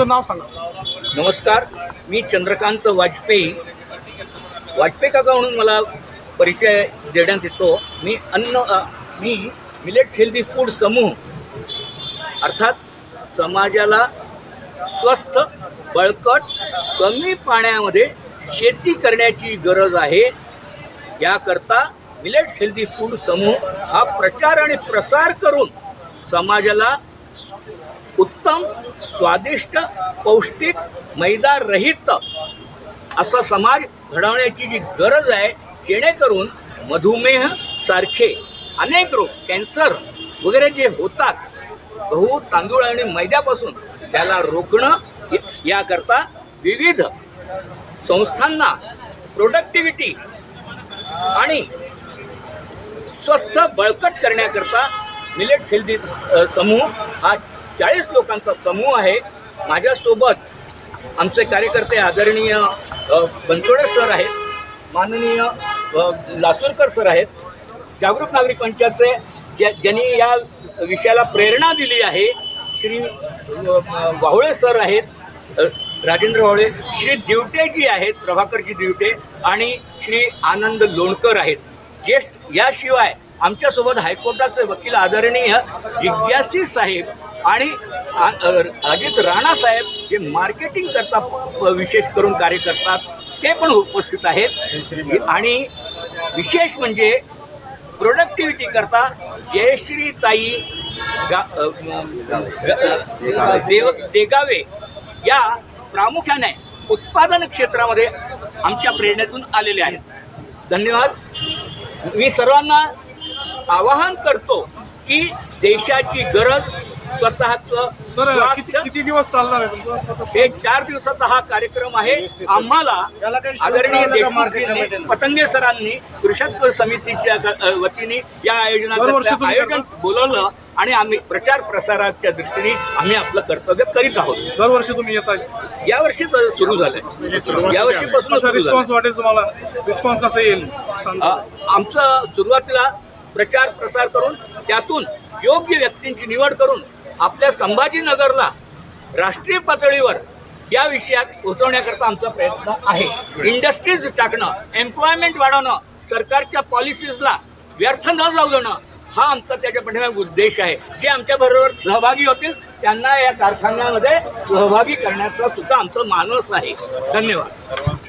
तुमचं नाव सांगा. नमस्कार मी चंद्रकांत वाजपेयी. वाजपेयी काका म्हणून मला परिचय देण्यात येतो. मी अन्न अ, मी मिलेट्स हेल्दी फूड समूह अर्थात समाजाला स्वस्थ बळकट कमी पाण्यामध्ये शेती करण्याची गरज आहे. याकरता मिलेट्स हेल्दी फूड समूह हा प्रचार आणि प्रसार करून समाजाला उत्तम स्वादिष्ट पौष्टिक मैदारहित असा समाज घडवण्याची जी गरज आहे जेणेकरून मधुमेह सारखे अनेक रोग कॅन्सर वगैरे जे होतात गहू तांदूळ आणि मैद्यापासून त्याला रोखणं याकरता विविध संस्थांना प्रोडक्टिव्हिटी आणि स्वस्थ बळकट करण्याकरता मिलेट्स हेल्दी समूह हा चाळीस लोकांचा समूह आहे. माझ्यासोबत आमचे कार्यकर्ते आदरणीय बनसोडे सर आहेत. माननीय लासूरकर सर आहेत. जागरूक नागरिक मंचाचे ज्या ज्यांनी या विषयाला प्रेरणा दिली आहे श्री वाहुळे सर आहेत राजेंद्र वाहुळे श्री दिवटेजी आहेत प्रभाकरजी दिवटे आणि श्री आनंद लोणकर आहेत. ज्येष्ठ याशिवाय आमच्यासोबत हायकोर्टाचे वकील आदरणीय जिज्ञासी साहेब आणि अजित राणा साहेब जे मार्केटिंग करता विशेष करून कार्य करतात ते पण उपस्थित आहेत. आणि विशेष म्हणजे प्रोडक्टिव्हिटी करता जयश्री ताई गा देव देगावे या प्रामुख्याने उत्पादन क्षेत्रामध्ये आमच्या प्रेरणेतून आलेले आहेत. धन्यवाद. मी सर्वांना आवाहन करतो की देशाची गरज स्वतःचं सर किती स्वास्थ्य किती दिवस चालणार आहे तुमचं? हे चार दिवसाचा हा कार्यक्रम आहे. आम्हाला आदरणीय पतंगे सरांनी कृषक समितीच्या वतीने या दरवर्षी आयोजनाचं आयोजन बोलवलं आणि आम्ही प्रचार प्रसाराच्या दृष्टीने आम्ही आपलं कर्तव्य करीत आहोत. दरवर्षी तुम्ही येताय. यावर्षी सुरू झालंय. यावर्षीपासून. रिस्पॉन्स वाटेल तुम्हाला? रिस्पॉन्स कसा येईल? आमचं सुरुवातीला प्रचार प्रसार करून त्यातून योग्य व्यक्तींची निवड करून आपल्या संभाजीनगरला राष्ट्रीय पातळीवर या विषयात पोहोचवण्याकरता आमचा प्रयत्न आहे. इंडस्ट्रीज टाकणं एम्प्लॉयमेंट वाढवणं सरकारच्या पॉलिसीजला व्यर्थ न जाऊ देणं हा आमचा त्याच्या पाठीमागे उद्देश आहे. जे आमच्याबरोबर सहभागी होतील त्यांना या कारखान्यामध्ये सहभागी करण्याचा सुद्धा आमचं मानस आहे. धन्यवाद.